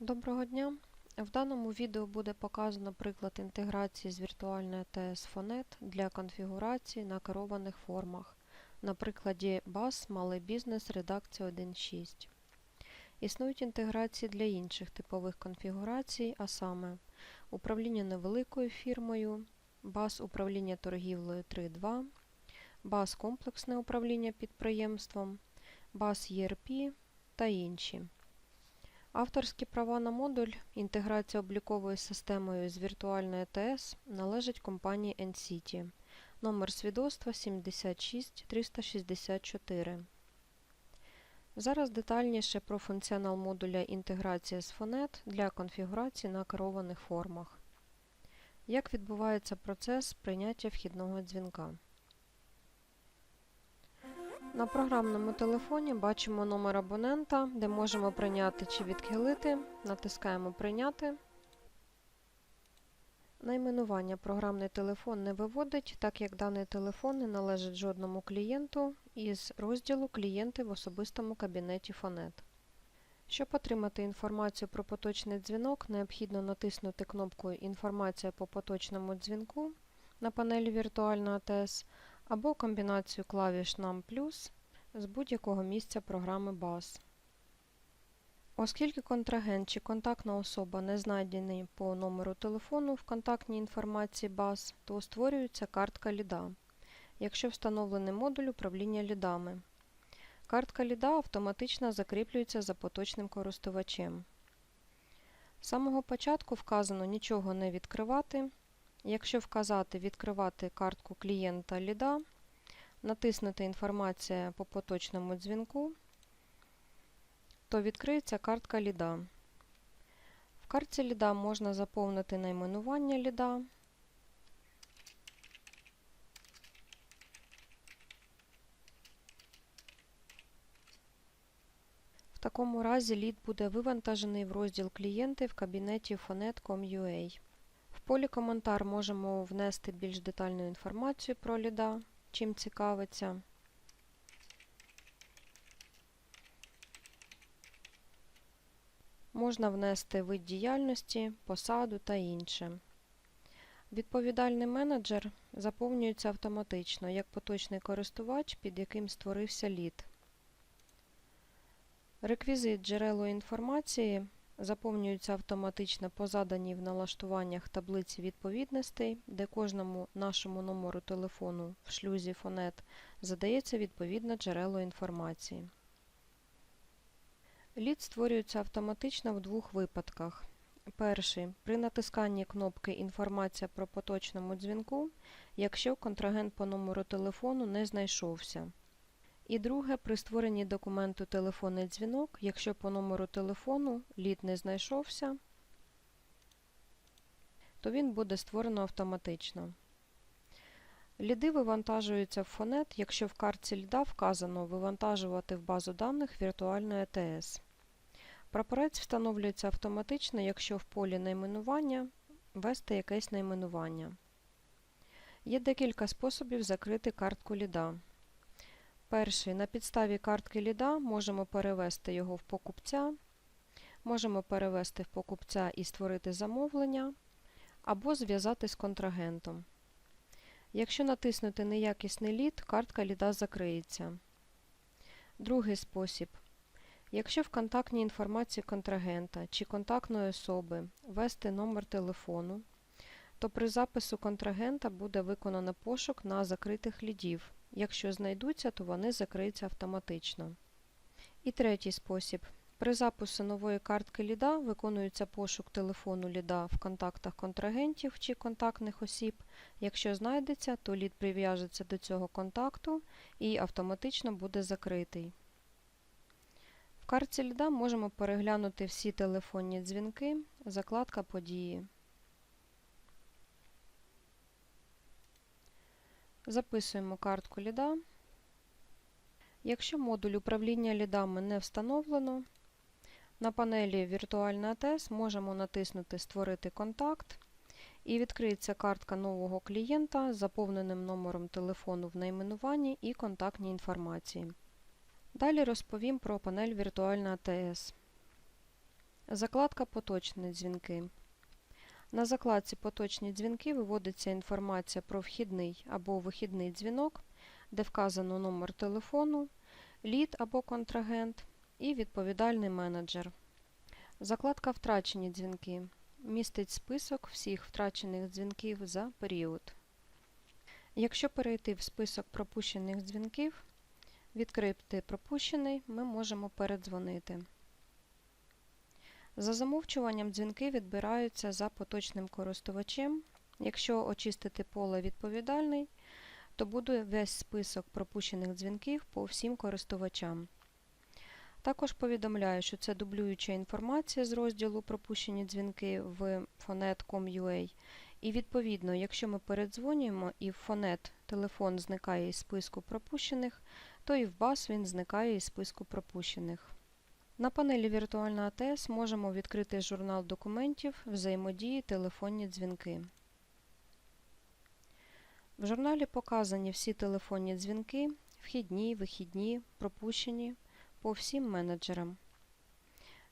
Доброго дня! В даному відео буде показано приклад інтеграції з віртуальної АТС Phonet для конфігурації на керованих формах на прикладі BAS Малий бізнес редакція 1.6. Існують інтеграції для інших типових конфігурацій, а саме управління невеликою фірмою, BAS управління торгівлею 3.2, BAS комплексне управління підприємством, BAS ERP та інші. Авторські права на модуль інтеграція обліковою системою з віртуальної АТС належить компанії NCity. Номер свідоцтва 76364. Зараз детальніше про функціонал модуля інтеграція з Phonet для конфігурації на керованих формах. Як відбувається процес прийняття вхідного дзвінка? На програмному телефоні бачимо номер абонента, де можемо прийняти чи відхилити. Натискаємо Прийняти. Найменування програмний телефон не виводить, так як даний телефон не належить жодному клієнту із розділу Клієнти в особистому кабінеті Phonet. Щоб отримати інформацію про поточний дзвінок, необхідно натиснути кнопку Інформація по поточному дзвінку на панелі Віртуальна АТС або комбінацію клавіш NAM+, з будь-якого місця програми BAS. Оскільки контрагент чи контактна особа не знайдені по номеру телефону в контактній інформації BAS, то створюється картка ліда, якщо встановлений модуль управління лідами. Картка ліда автоматично закріплюється за поточним користувачем. З самого початку вказано нічого не відкривати. Якщо вказати Відкривати картку клієнта ліда, натиснути Інформація по поточному дзвінку, то відкриється картка ліда. В картці ліда можна заповнити найменування ліда, В такому разі лід буде вивантажений в розділ Клієнти в кабінеті Phonet.com.ua. Полі Коментар можемо внести більш детальну інформацію про ліда, чим цікавиться. Можна внести вид діяльності, посаду та інше. Відповідальний менеджер заповнюється автоматично як поточний користувач, під яким створився лід. Реквізит джерело інформації заповнюється автоматично по заданій в налаштуваннях таблиці відповідностей, де кожному нашому номеру телефону в шлюзі Phonet задається відповідне джерело інформації. Лід створюється автоматично в двох випадках. Перший при натисканні кнопки Інформація про поточному дзвінку, якщо контрагент по номеру телефону не знайшовся. І друге, при створенні документу телефонний дзвінок, якщо по номеру телефону лід не знайшовся, то він буде створено автоматично. Ліди вивантажуються в Phonet, якщо в картці ліда вказано вивантажувати в базу даних віртуальної АТС. Прапорець встановлюється автоматично, якщо в полі найменування ввести якесь найменування. Є декілька способів закрити картку ліда. Перший. На підставі картки ліда можемо перевести його в покупця, можемо перевести в покупця і створити замовлення, або зв'язати з контрагентом. Якщо натиснути неякісний лід, картка ліда закриється. Другий спосіб. Якщо в контактній інформації контрагента чи контактної особи ввести номер телефону, то при запису контрагента буде виконано пошук на закритих лідів. Якщо знайдуться, то вони закриються автоматично. І третій спосіб. При запису нової картки ліда виконується пошук телефону ліда в контактах контрагентів чи контактних осіб. Якщо знайдеться, то лід прив'яжеться до цього контакту і автоматично буде закритий. В картці ліда можемо переглянути всі телефонні дзвінки, закладка події. Записуємо картку ліда. Якщо модуль управління лідами не встановлено, на панелі Віртуальна АТС можемо натиснути Створити контакт і відкриється картка нового клієнта з заповненим номером телефону в найменуванні і контактній інформації. Далі розповім про панель Віртуальна АТС. Закладка Поточні дзвінки. На закладці Поточні дзвінки виводиться інформація про вхідний або вихідний дзвінок, де вказано номер телефону, лід або контрагент і відповідальний менеджер. Закладка Втрачені дзвінки містить список всіх втрачених дзвінків за період. Якщо перейти в список пропущених дзвінків, відкрити пропущений, ми можемо передзвонити. За замовчуванням дзвінки відбираються за поточним користувачем. Якщо очистити поле відповідальний, то буде весь список пропущених дзвінків по всім користувачам. Також повідомляю, що це дублююча інформація з розділу Пропущені дзвінки в Phonet.com.ua. І відповідно, якщо ми передзвонюємо і в Phonet телефон зникає із списку пропущених, то і в BAS він зникає із списку пропущених. На панелі Віртуальна АТС можемо відкрити журнал документів взаємодії телефонні дзвінки. В журналі показані всі телефонні дзвінки, вхідні, вихідні, пропущені по всім менеджерам.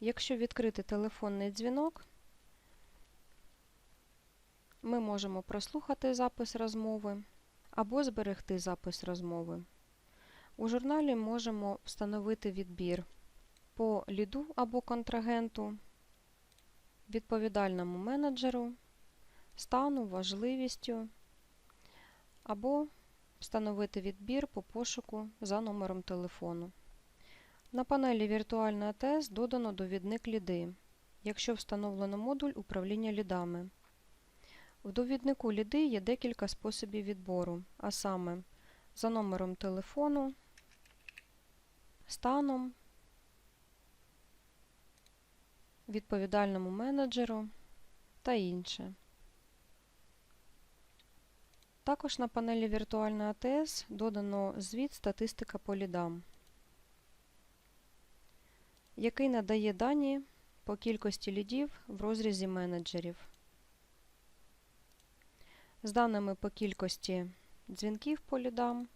Якщо відкрити телефонний дзвінок, ми можемо прослухати запис розмови або зберегти запис розмови. У журналі можемо встановити відбір по ліду або контрагенту, відповідальному менеджеру, стану, важливістю, або встановити відбір по пошуку за номером телефону. На панелі Віртуальна АТС додано довідник ліди, якщо встановлено модуль управління лідами. В довіднику ліди є декілька способів відбору, а саме за номером телефону, станом, відповідальному менеджеру та інше. Також на панелі Віртуальна АТС додано звіт статистика по лідам, який надає дані по кількості лідів в розрізі менеджерів. З даними по кількості дзвінків по лідам,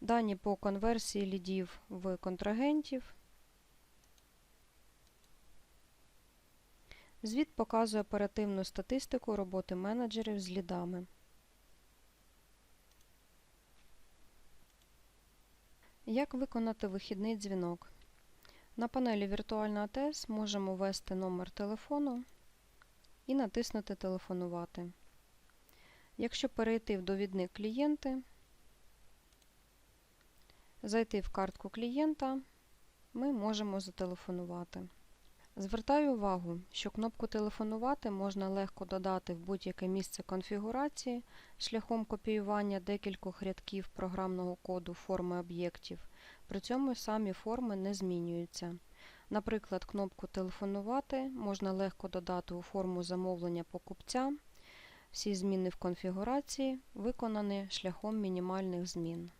дані по конверсії лідів в контрагентів. Звіт показує оперативну статистику роботи менеджерів з лідами. Як виконати вихідний дзвінок? На панелі Віртуальна АТС можемо ввести номер телефону і натиснути Телефонувати. Якщо перейти в довідник клієнти, зайти в картку клієнта, ми можемо зателефонувати. Звертаю увагу, що кнопку Телефонувати можна легко додати в будь-яке місце конфігурації шляхом копіювання декількох рядків програмного коду форми об'єктів. При цьому самі форми не змінюються. Наприклад, кнопку Телефонувати можна легко додати у форму замовлення покупця. Всі зміни в конфігурації виконані шляхом мінімальних змін.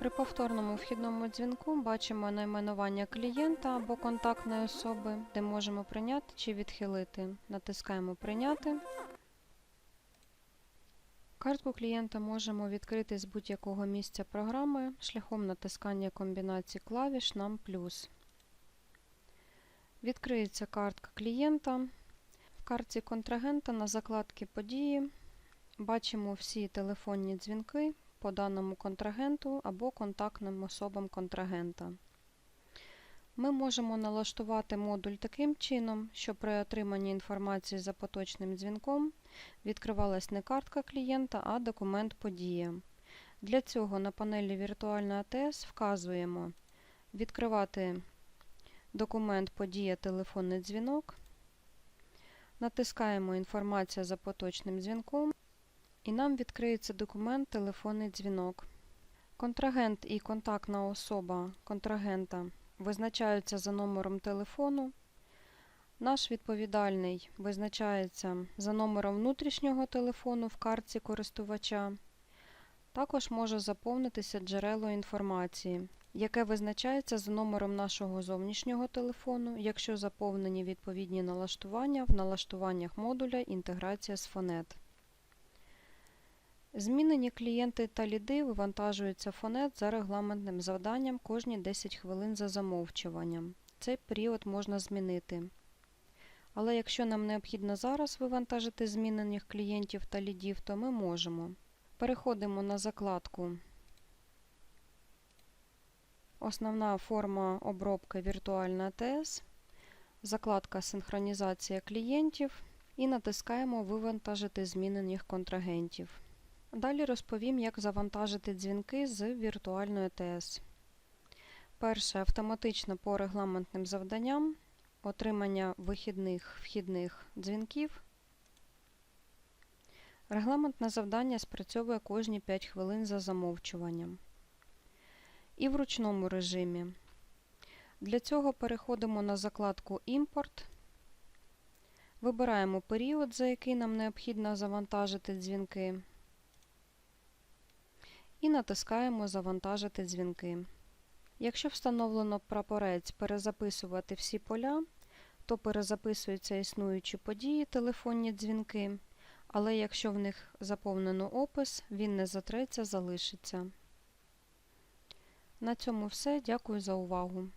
При повторному вхідному дзвінку бачимо найменування клієнта або контактної особи, де можемо прийняти чи відхилити. Натискаємо Прийняти. Картку клієнта можемо відкрити з будь-якого місця програми шляхом натискання комбінації клавіш нам плюс. Відкриється картка клієнта. В картці контрагента на закладці Події бачимо всі телефонні дзвінки по даному контрагенту або контактним особам контрагента. Ми можемо налаштувати модуль таким чином, щоб при отриманні інформації за поточним дзвінком відкривалась не картка клієнта, а документ подія. Для цього на панелі Віртуальна АТС вказуємо відкривати документ подія телефонний дзвінок, натискаємо Інформація за поточним дзвінком і нам відкриється документ телефонний дзвінок. Контрагент і контактна особа контрагента визначаються за номером телефону. Наш відповідальний визначається за номером внутрішнього телефону в картці користувача. Також може заповнитися джерело інформації, яке визначається за номером нашого зовнішнього телефону, якщо заповнені відповідні налаштування в налаштуваннях модуля інтеграція з Phonet. Змінені клієнти та ліди вивантажуються Фонет за регламентним завданням кожні 10 хвилин за замовчуванням. Цей період можна змінити. Але якщо нам необхідно зараз вивантажити змінених клієнтів та лідів, то ми можемо. Переходимо на закладку Основна форма обробки віртуальна АТС, закладка Синхронізація клієнтів і натискаємо Вивантажити змінених контрагентів. Далі розповім, як завантажити дзвінки з віртуальної АТС. Перше автоматично по регламентним завданням отримання вихідних вхідних дзвінків. Регламентне завдання спрацьовує кожні 5 хвилин за замовчуванням. І в ручному режимі. Для цього переходимо на закладку Імпорт. Вибираємо період, за який нам необхідно завантажити дзвінки. І натискаємо Завантажити дзвінки. Якщо встановлено прапорець перезаписувати всі поля, то перезаписуються існуючі події, телефонні дзвінки, але якщо в них заповнено опис, він не затреться, залишиться. На цьому все. Дякую за увагу.